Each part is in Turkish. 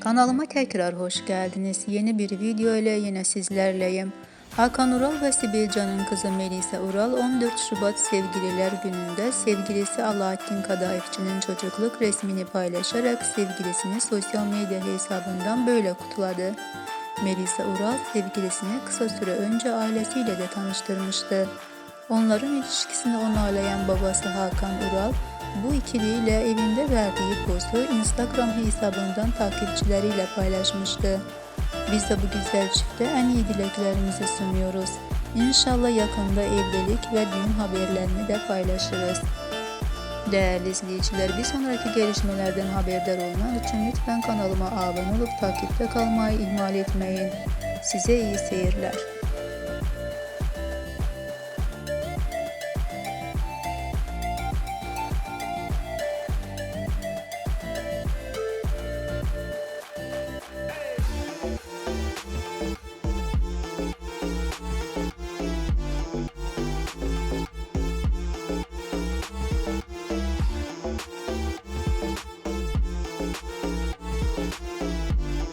Kanalıma tekrar hoş geldiniz. Yeni bir video ile yine sizlerleyim. Hakan Ural ve Sibel Can'ın kızı Melisa Ural 14 Şubat Sevgililer Günü'nde sevgilisi Alaaddin Kadayıfçı'nın çocukluk resmini paylaşarak sevgilisini sosyal medya hesabından böyle kutladı. Melisa Ural sevgilisini kısa süre önce ailesiyle de tanıştırmıştı. Onların ilişkisini onaylayan babası Hakan Ural, bu ikiliyle evinde verdiği postu Instagram hesabından takipçileriyle paylaşmıştı. Biz de bu güzel çifte en iyi dileklerimizi sunuyoruz. İnşallah yakında evlilik ve düğün haberlerini de paylaşırız. Değerli izleyiciler, bir sonraki gelişmelerden haberdar olmak için lütfen kanalıma abone olup takipte kalmayı ihmal etmeyin. Size iyi seyirler.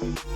Thank